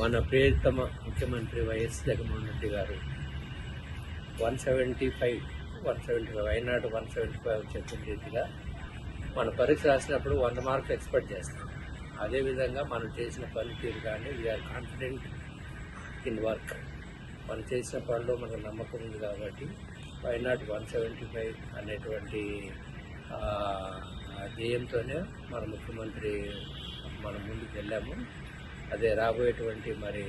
మన ప్రియతమ ముఖ్యమంత్రి వైఎస్ జగన్మోహన్ రెడ్డి గారు one seventy five one seventy five why not one seventy five చెప్పిన రీతిగా మన పరీక్ష రాసినప్పుడు వంద మార్కులు ఎక్స్పెక్ట్ చేస్తాం. అదేవిధంగా మనం చేసిన పనితీరు కానీ వీఆర్ కాన్ఫిడెంట్ ఇన్ వర్క్ మనం చేసిన పనిలో మనకు నమ్మకం ఉంది కాబట్టి వైనాట్ వన్ సెవెంటీ ఫైవ్ అనేటువంటి ధ్యేయంతోనే మన ముఖ్యమంత్రి మనం ముందుకు వెళ్ళాము. అదే రాబోయేటువంటి మరి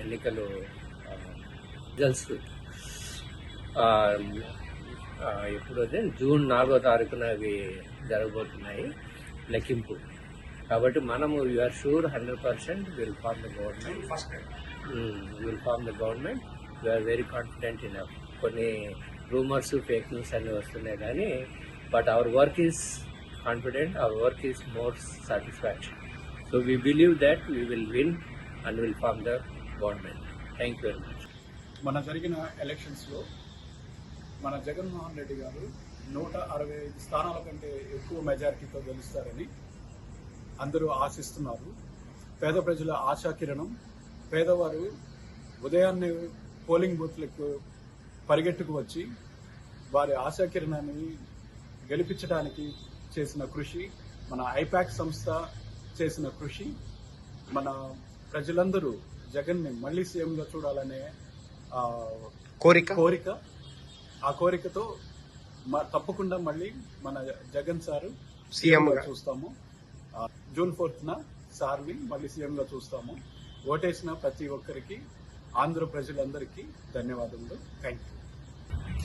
ఎన్నికలు రిజల్ట్స్ ఇప్పుడు అదే జూన్ నాలుగో తారీఖున అవి జరగబోతున్నాయి లెక్కింపు. కాబట్టి మనము you are sure hundred percent will form the government will form the government we are very confident in కొన్ని రూమర్స్ ఫేక్ న్యూస్ అన్నీ వస్తున్నాయి కానీ but our work is confident our work is more satisfaction so we believe that we will win and will form the government thank you very much మన జరిగిన ఎలక్షన్స్లో మన జగన్మోహన్ రెడ్డి గారు నూట అరవై ఐదు స్థానాల కంటే ఎక్కువ మెజారిటీతో గెలుస్తారని అందరూ ఆశిస్తున్నారు. పేద ప్రజల ఆశాకిరణం పేదవారు ఉదయాన్నే పోలింగ్ బూత్లకు పరిగెట్టుకు వచ్చి వారి ఆశాకిరణాన్ని గెలిపించడానికి చేసిన కృషి మన ఐపాక్ సంస్థ చేసిన కృషి మన ప్రజలందరూ జగన్ని మళ్ళీ సీఎంగా చూడాలనే ఆ, కోరిక. కోరిక. ఆ కోరికతో మ- తప్పకుండా మళ్ళీ మన జగన్ సారు సీఎం గా చూస్తాము. ఆ, జూన్ ఫోర్త్ న సార్ని మళ్ళీ సీఎం గా చూస్తాము. ఓటేసిన ప్రతి ఒక్కరికి ఆంధ్ర ప్రజలందరికీ ధన్యవాదములు. థ్యాంక్ యూ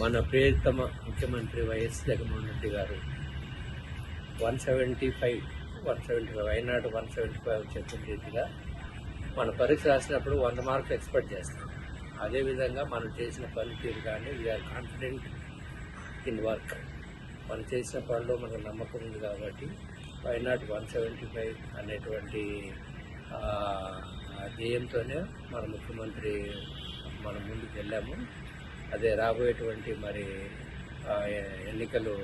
మన ప్రియతమ ముఖ్యమంత్రి వైఎస్ జగన్మోహన్ రెడ్డి గారు one seventy five one seventy five why not one seventy five చెప్పిన రీతిగా మన పరీక్ష రాసినప్పుడు వంద మార్కులు ఎక్స్పెక్ట్ చేస్తాం. అదేవిధంగా మనం చేసిన పనితీరు కానీ వీఆర్ కాన్ఫిడెంట్ ఇన్ వర్క్ మనం చేసిన పనిలో మనకు నమ్మకం ఉంది కాబట్టి వైనాట్ వన్ సెవెంటీ ఫైవ్ అనేటువంటి ధ్యేయంతోనే మన ముఖ్యమంత్రి మనం ముందుకు వెళ్ళాము. అదే రాబోయేటువంటి మరి ఎన్నికలు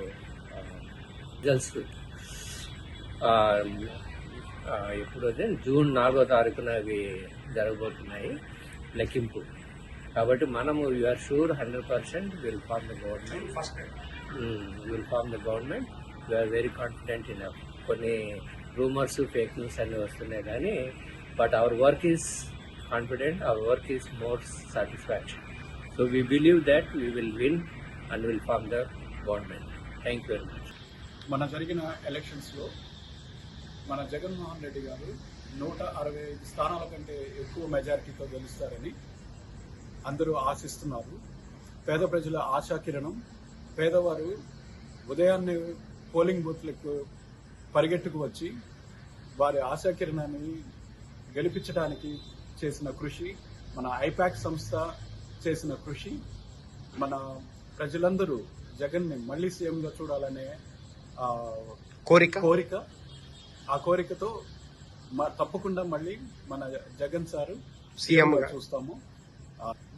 రిజల్ట్స్ ఇప్పుడు అదే జూన్ నాలుగో తారీఖున అవి జరగబోతున్నాయి. లెక్కింపు. కాబట్టి మనము you are sure hundred percent will form the government will form the government we are very confident in కొన్ని రూమర్స్ ఫేక్ న్యూస్ అన్నీ వస్తున్నాయి కానీ but our work is confident our work is more satisfaction so we believe that we will win and will form the government thank you very much మన జరిగిన ఎలక్షన్స్లో మన జగన్మోహన్ రెడ్డి గారు నూట అరవై ఐదు స్థానాల కంటే ఎక్కువ మెజారిటీతో గెలుస్తారని అందరూ ఆశిస్తున్నారు. పేద ప్రజల ఆశాకిరణం పేదవారు ఉదయాన్నే పోలింగ్ బూత్లకు పరిగెట్టుకు వచ్చి వారి ఆశాకిరణాన్ని గెలిపించడానికి చేసిన కృషి మన ఐపాక్ సంస్థ చేసిన కృషి మన ప్రజలందరూ జగన్ని మళ్ళీ సీఎంగా చూడాలనే కోరిక? కోరిక ఆ కోరికతో తప్పకుండా మళ్ళీ మన జగన్ సారు సీఎం. చూస్తాము.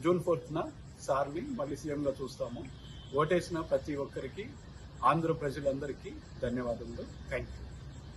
జూన్ ఫోర్త్ న సార్ని మళ్ళీ సీఎం గా చూస్తాము. ఓటేసిన ప్రతి ఒక్కరికి ఆంధ్ర ప్రజలందరికీ ధన్యవాదములు. Thank you